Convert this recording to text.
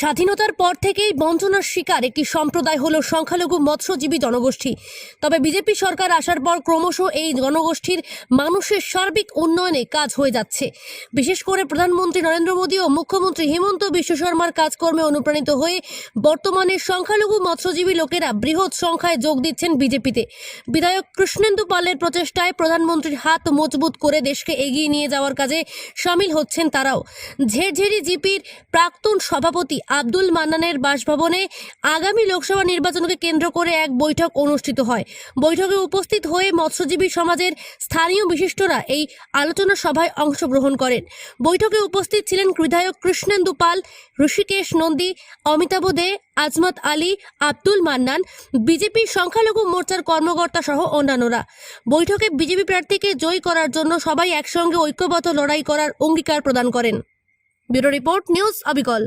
স্বাধীনতার পর থেকেই বঞ্চনার শিকার একটি সম্প্রদায় হল সংখ্যালঘু মৎস্যজীবী জনগোষ্ঠী। তবে বিজেপি সরকার আসার পর ক্রমশ এই জনগোষ্ঠীর মানুষের সার্বিক উন্নয়নে কাজ হয়ে যাচ্ছে। বিশেষ করে প্রধানমন্ত্রী নরেন্দ্র মোদী ও মুখ্যমন্ত্রী হেমন্ত বিশ্ব শর্মার কাজকর্মে অনুপ্রাণিত হয়ে বর্তমানে সংখ্যালঘু মৎস্যজীবী লোকেরা বৃহৎ সংখ্যায় যোগ দিচ্ছেন বিজেপিতে। বিধায়ক কৃষ্ণেন্দু পালের প্রচেষ্টায় প্রধানমন্ত্রীর হাত মজবুত করে দেশকে এগিয়ে নিয়ে যাওয়ার কাজে সামিল হচ্ছেন তারাও। ঝেরঝেরি জিপির প্রাক্তন সভাপতি আব্দুল মান্নানের বাসভবনে আগামী লোকসভা নির্বাচনকে কেন্দ্র করে এক বৈঠক অনুষ্ঠিত হয়। বৈঠকে উপস্থিত হয়ে মৎস্যজীবী সমাজের স্থানীয় বিশিষ্টরা এই আলোচনা সভায় অংশগ্রহণ করেন। বৈঠকে উপস্থিত ছিলেন বিধায়ক কৃষ্ণেন্দু পাল, ঋষিকেশ নন্দী, অমিতাভ দে, আজমত আলী, আব্দুল মান্নান, বিজেপি সংখ্যালঘু মোর্চার কর্মকর্তা সহ অন্যান্যরা। বৈঠকে বিজেপি প্রার্থীকে জয়ী করার জন্য সবাই একসঙ্গে ঐক্যবদ্ধ লড়াই করার অঙ্গীকার প্রদান করেন। ব্যুরো রিপোর্ট নিউজ অবিকল।